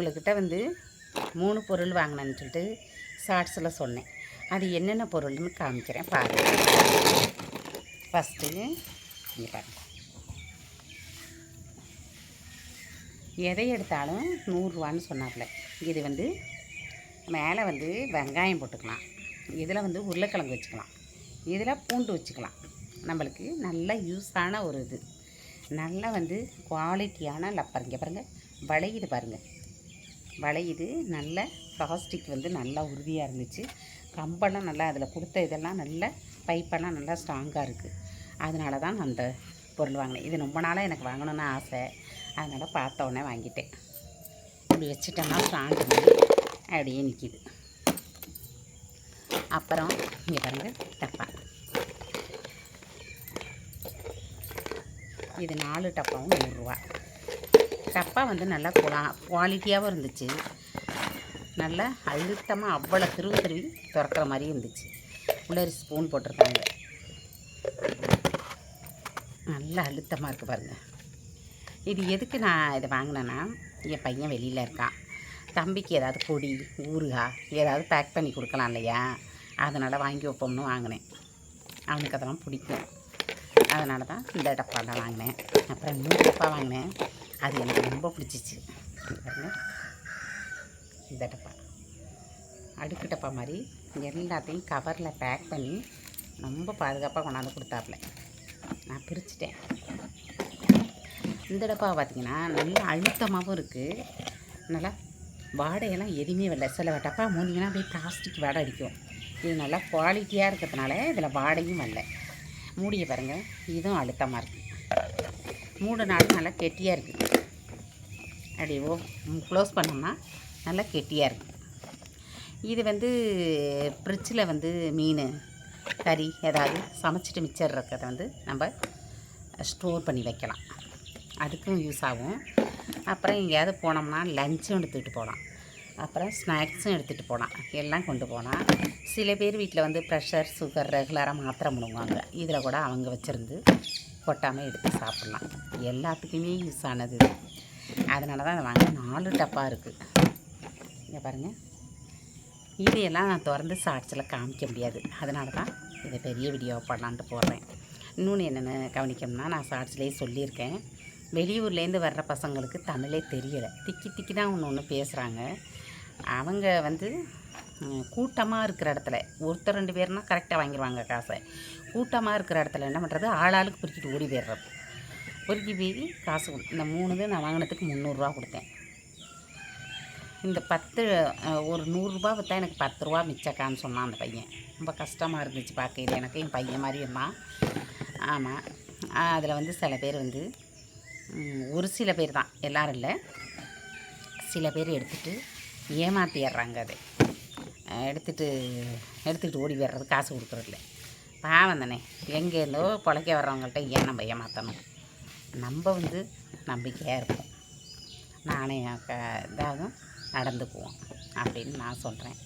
இவங்கக்கிட்ட வந்து மூணு பொருள் வாங்கினேன்னு சொல்லிட்டு ஷார்ட்ஸில் சொன்னேன். அது என்னென்ன பொருள்னு காமிக்கிறேன் பாருங்கள் ஃபஸ்ட்டு இங்கே பாருங்கள் எதை எடுத்தாலும் நூறுரூவான்னு சொன்னாப்புல. இது வந்து மேலே வந்து வெங்காயம் போட்டுக்கலாம். இதில் வந்து உருளைக்கிழங்கு வச்சுக்கலாம். இதில் பூண்டு வச்சுக்கலாம். நம்மளுக்கு நல்ல யூஸான ஒரு இது. நல்லா வந்து குவாலிட்டியான லப்பருங்க பாருங்கள் வளையுது பாருங்கள் வளையுது நல்ல பிளாஸ்டிக் வந்து நல்லா உறுதியாக இருந்துச்சு. கம்பெல்லாம் நல்லா அதில் கொடுத்த இதெல்லாம் நல்ல பைப்பெல்லாம் நல்லா ஸ்ட்ராங்காக இருக்குது அதனால தான் நான் அந்த பொருள் வாங்கினேன். இது ரொம்ப நாளாக எனக்கு வாங்கணும்னு ஆசை. அதனால் பார்த்த உடனே வாங்கிட்டேன். இப்படி வச்சுட்டோம்னா ஸ்ட்ராங் அப்படியே நிற்கிது அப்புறம் இங்கே பாருங்கள் டப்பா. இது நாலு டப்பாவும் நூறுரூவா டப்பா வந்து நல்லா குவா குவாலிட்டியாகவும் இருந்துச்சு. நல்லா அழுத்தமாக அவ்வளோ திருவு திருவி திறக்கிற மாதிரி இருந்துச்சு. உள்ளே ஸ்பூன் போட்டிருக்காங்க. நல்லா அழுத்தமாக இருக்குது பாருங்கள் இது எதுக்கு நான் இதை வாங்கினேன்னா என் பையன் வெளியில் இருக்கான். தம்பிக்கு ஏதாவது பொடி ஊறுகாய் ஏதாவது பேக் பண்ணி கொடுக்கலாம் இல்லையா? அதனால் வாங்கி வைப்போம்னு வாங்கினேன். அவனுக்கு அதெல்லாம் பிடிக்கும். அதனால தான் இந்த டப்பா தான் வாங்கினேன். அப்புறம் இன்னொரு டப்பா வாங்கினேன். அது எனக்கு ரொம்ப பிடிச்சிச்சு. இந்த டப்பா. அடுக்கு டப்பா மாதிரி எல்லாத்தையும் கவரில் பேக் பண்ணி ரொம்ப பாதுகாப்பாக கொண்டாந்து கொடுத்தாப்புல. நான் பிரிச்சுட்டேன். இந்த டப்பா பார்த்தீங்கன்னா நல்லா அழுத்தமாகவும் இருக்குது நல்லா வாடையெல்லாம் எதுவுமே வரல. சில டப்பா மூடிங்கன்னா அப்படியே பிளாஸ்டிக் வாடை அடிக்கும். இது நல்லா குவாலிட்டியாக இருக்கிறதுனால இதில் வாடையும் வரல. மூடிய பாருங்கள் இதுவும் அழுத்தமாக இருக்குது மூடு நாள் நல்லா கெட்டியாக இருக்குது அப்படியோ க்ளோஸ் பண்ணோம்னா நல்லா கெட்டியாக இருக்குது இது வந்து ஃப்ரிட்ஜில் வந்து மீன் கறி ஏதாவது சமைச்சிட்டு மிச்சர் இருக்கிறத வந்து நம்ம ஸ்டோர் பண்ணி வைக்கலாம். அதுக்கும் யூஸ் ஆகும். அப்புறம் எங்கேயாவது போனோம்னா லஞ்சும் எடுத்துகிட்டு போகலாம். அப்புறம் ஸ்நாக்ஸும் எடுத்துகிட்டு போகலாம். எல்லாம் கொண்டு போனால் சில பேர் வீட்டில் வந்து ப்ரெஷர் சுகர் ரெகுலராக மாத்திரை முடுங்குவாங்க இதில் கூட அவங்க வச்சுருந்து கொட்டாமல் எடுத்து சாப்பிட்லாம். எல்லாத்துக்குமே யூஸ் ஆனது இது. அதனால தான் அதை வாங்க நாலு டப்பா இருக்குது இங்கே பாருங்கள் இதையெல்லாம் நான் திறந்து சாட்சியில் காமிக்க முடியாது. அதனால தான் இதை பெரிய வீடியோ பண்ணலான்ட்டு போடுறேன். இன்னொன்று என்னென்ன கவனிக்கணும்னா நான் ஷார்ட்ஸ்லேயே சொல்லியிருக்கேன். வெளியூர்லேருந்து வர்ற பசங்களுக்கு தமிழே தெரியலை. திக்கி திக்கி தான் ஒன்று ஒன்று பேசுகிறாங்க அவங்க வந்து கூட்டமாக இருக்கிற இடத்துல ஒருத்தர் ரெண்டு பேர்னால் கரெக்டாக வாங்கிடுவாங்க காசை. கூட்டமாக இருக்கிற இடத்துல என்ன பண்ணுறது ஆளாளுக்கு பொறுக்கிட்டு ஓடி போயிடுறது. பொறுக்கி போய் காசு கொடு- இந்த மூணு இது நான் வாங்கினதுக்கு முந்நூறுரூவா கொடுத்தேன். இந்த பத்து ஒரு நூறுரூபா விற்றா எனக்கு பத்து ரூபா மிச்சக்கான்னு சொன்னான் அந்த பையன். ரொம்ப கஷ்டமாக இருந்துச்சு பார்க்கையில் எனக்கு என் பையன் மாதிரி இருந்தான். ஆமாம் அதில் வந்து சில பேர் வந்து ஒரு சில பேர் தான். எல்லோரும் இல்லை. சில பேர் எடுத்துகிட்டு ஏமாற்றிடுறாங்க அதை. எடுத்துகிட்டு எடுத்துக்கிட்டு ஓடி வர்றது காசு கொடுக்குறதில்ல பாவம் தானே. எங்கேருந்தோ பிழைக்க வர்றவங்கள்ட்ட ஏன் நம்ம ஏமாற்றணும் நம்ம வந்து நம்பிக்கையாக இருப்போம். நானே க இதாகும் நடந்துக்குவோம் அப்படின்னு நான் சொல்கிறேன்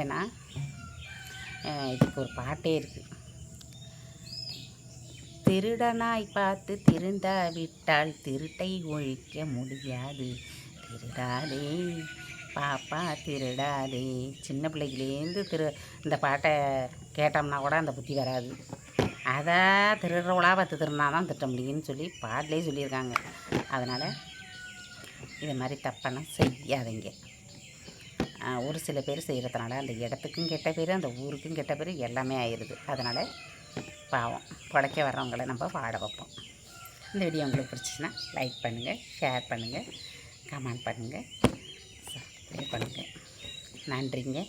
ஏன்னா இதுக்கு ஒரு பாட்டே இருக்குது திருடனாய் பார்த்து திருந்தா விட்டால் திருட்டை ஒழிக்க முடியாது. திருடாதே பாப்பா திருடாதே. சின்ன பிள்ளைகளேருந்து திரு இந்த பாட்டை கேட்டோம்னா கூட அந்த புத்தி வராது. அதை திருடுறவளா பார்த்து திருடினா தான் திட்ட முடியும்னு சொல்லி பாட்டிலே சொல்லியிருக்காங்க. அதனால் இது மாதிரி தப்பெல்லாம் செய்யாதீங்க. ஒரு சில பேர் செய்கிறதுனால அந்த இடத்துக்கும் கெட்ட பேர் அந்த ஊருக்கும் கெட்ட பேர் எல்லாமே ஆயிடுது அதனால் பாவம் பிழைக்க வர்றவங்கள நம்ம பாட வைப்போம். இந்த வீடியோ உங்களுக்கு பிடிச்சிச்சின்னா லைக் பண்ணுங்கள் ஷேர் பண்ணுங்கள் கமெண்ட் பண்ணுங்கள் பண்ணுங்கள் நன்றிங்க.